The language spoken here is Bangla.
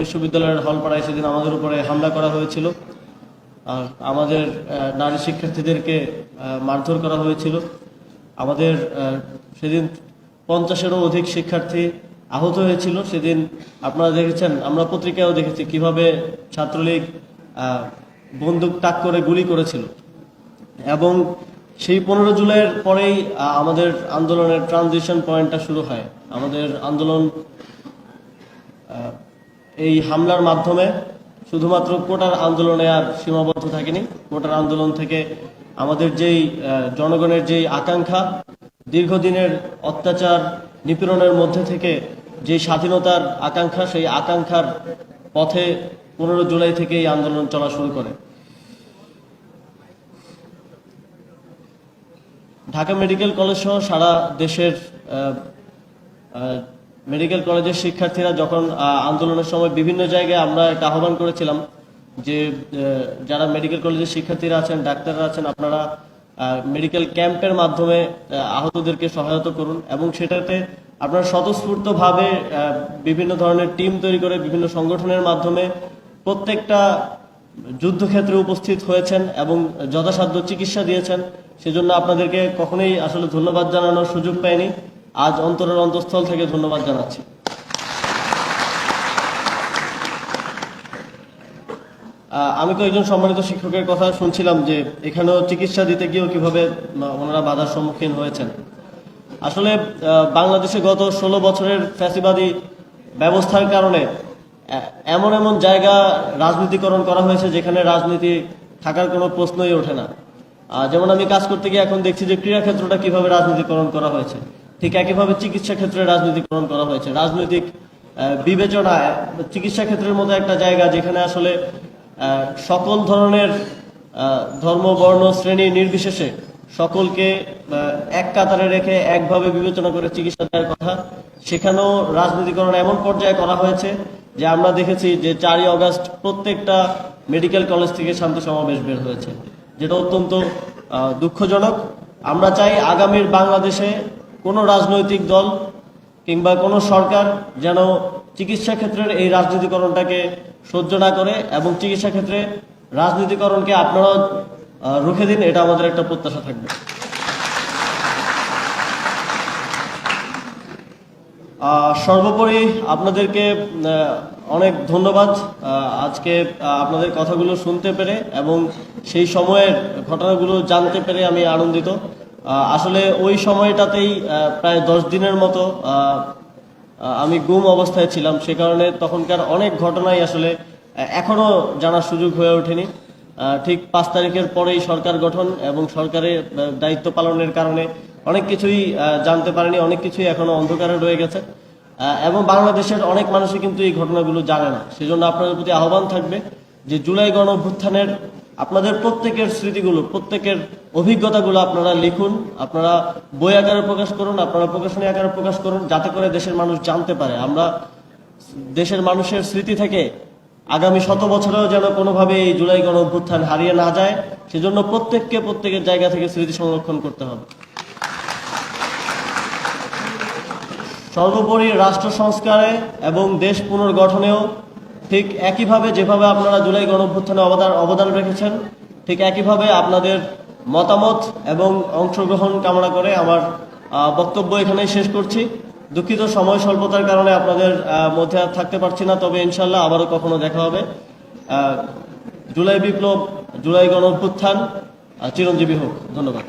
বিশ্ববিদ্যালয়ের হলপাড়ায় সেদিন আমাদের উপরে হামলা করা হয়েছিল। আর আমাদের নারী শিক্ষার্থীদেরকে মারধর করা হয়েছিল। আমাদের সেদিন পঞ্চাশেরও অধিক শিক্ষার্থী আহত হয়েছিল। সেদিন আপনারা দেখেছেন, আমরা পত্রিকায়ও দেখেছি কীভাবে ছাত্রলীগ বন্দুক তাক করে গুলি করেছিল। এবং সেই পনেরো জুলাইয়ের পরেই আমাদের আন্দোলনের ট্রানজিশন পয়েন্টটা শুরু হয়। আমাদের আন্দোলন এই হামলার মাধ্যমে শুধুমাত্র কোটার আন্দোলনে আর সীমাবদ্ধ থাকেনি। কোটার আন্দোলন থেকে আমাদের যেই জনগণের যেই আকাঙ্ক্ষা, দীর্ঘদিনের অত্যাচার নিপীড়নের মধ্যে থেকে যে স্বাধীনতার আকাঙ্ক্ষা, সেই আকাঙ্ক্ষার পথে পনেরো জুলাই থেকে এই আন্দোলন চলা শুরু করে। ঢাকা মেডিকেল কলেজ সহ সারা দেশের মেডিকেল কলেজের শিক্ষার্থীরা যখন আন্দোলনের সময় বিভিন্ন জায়গায় আমরা একটা আহ্বান করেছিলাম যে যারা মেডিকেল কলেজের শিক্ষার্থীরা আছেন, ডাক্তাররা আছেন, আপনারা মেডিকেল ক্যাম্পের মাধ্যমে আহতদেরকে সহায়তা করুন এবং সেটাতে আপনারা স্বতঃস্ফূর্তভাবে বিভিন্ন ধরনের টিম তৈরি করে বিভিন্ন সংগঠনের মাধ্যমে প্রত্যেকটা যুদ্ধক্ষেত্রে উপস্থিত হয়েছেন এবং যথাসাধ্য চিকিৎসা দিয়েছেন। সেজন্য আপনাদেরকে কখনোই আসলে ধন্যবাদ জানানোর সুযোগ পাইনি। আজ অন্তরের অন্তঃস্থল থেকে ধন্যবাদ জানাচ্ছি। আমি তো একজন সম্মানিত শিক্ষকের কথা শুনছিলাম যে এখানেও চিকিৎসা দিতে গিয়েও কীভাবে ওনারা বাধার সম্মুখীন হয়েছেন। আসলে বাংলাদেশে গত ষোলো বছরের ফ্যাসিবাদী ব্যবস্থার কারণে এমন এমন জায়গা রাজনীতিকরণ করা হয়েছে যেখানে রাজনীতি থাকার কোনো প্রশ্নই ওঠে না। যেমন আমি কাজ করতে গিয়ে এখন দেখছি যে ক্রীড়া ক্ষেত্রটা কীভাবে রাজনীতিকরণ করা হয়েছে। ঠিক একইভাবে চিকিৎসা ক্ষেত্রে রাজনীতিকরণ করা হয়েছে। রাজনৈতিক বিবেচনায় চিকিৎসা ক্ষেত্রের মতো একটা জায়গা যেখানে আসলে সকল ধরনের ধর্ম, বর্ণ, শ্রেণি নির্বিশেষে সকলকে এক কাতারে রেখে একভাবে বিবেচনা করে চিকিৎসা দেওয়ার কথা, সেখানেও রাজনীতিকরণ এমন পর্যায়ে করা হয়েছে যে আমরা দেখেছি যে চারই অগাস্ট প্রত্যেকটা মেডিকেল কলেজ থেকে শান্তি সমাবেশ বের হয়েছে, যেটা অত্যন্ত দুঃখজনক। আমরা চাই আগামীর বাংলাদেশে কোনো রাজনৈতিক দল কিংবা কোনো সরকার যেন চিকিৎসা ক্ষেত্রের এই রাজনীতিকরণটাকে সহ্য না করে এবং চিকিৎসা ক্ষেত্রে রাজনীতিকরণকে আপনারা রুখে দিন, এটা আমাদের একটা প্রত্যাশা থাকবে। সর্বোপরি আপনাদেরকে অনেক ধন্যবাদ আজকে আপনাদের কথাগুলো শুনতে পেরে এবং সেই সময়ের ঘটনাগুলো জানতে পেরে আমি আনন্দিত। আসলে ওই সময়টাতেই প্রায় দশ দিনের মতো আমি গুম অবস্থায় ছিলাম। সে কারণে তখনকার অনেক ঘটনাই আসলে এখনও জানার সুযোগ হয়ে ওঠেনি। ঠিক পাঁচ তারিখের পরেই সরকার গঠন এবং সরকারের দায়িত্ব পালনের কারণে অনেক কিছুই জানতে পারেনি, অনেক কিছুই এখনও অন্ধকারে রয়ে গেছে। এবং বাংলাদেশের অনেক মানুষই কিন্তু এই ঘটনাগুলো জানে না। সেজন্য আপনাদের প্রতি আহ্বান থাকবে যে জুলাই গণ অভ্যুত্থানের আপনাদের প্রত্যেকের স্মৃতিগুলো, প্রত্যেকের অভিজ্ঞতাগুলো আপনারা লিখুন, আপনারা বই আকারে প্রকাশ করুন, আপনারা প্রকাশনী আকারে প্রকাশ করুন, যাতে করে দেশের মানুষ জানতে পারে। আমরা দেশের মানুষের স্মৃতি থেকে আগামী শত বছরেও যেন কোনোভাবে এই জুলাই গণ অভ্যুত্থান হারিয়ে না যায়, সেজন্য প্রত্যেককে প্রত্যেকের জায়গা থেকে স্মৃতি সংরক্ষণ করতে হবে। সর্বোপরি রাষ্ট্র সংস্কারে এবং দেশ পুনর্গঠনেও ঠিক একইভাবে যেভাবে আপনারা জুলাই গণঅভ্যুত্থানে অবদান অবদান রেখেছেন, ঠিক একইভাবে আপনাদের মতামত এবং অংশগ্রহণ কামনা করে আমার বক্তব্য এখানেই শেষ করছি। দুঃখিত সময় স্বল্পতার কারণে আপনাদের মধ্যে আর থাকতে পারছি না, তবে ইনশাল্লাহ আবারও কখনো দেখা হবে। জুলাই বিপ্লব, জুলাই গণ অভ্যুত্থান চিরঞ্জীবী হোক। ধন্যবাদ।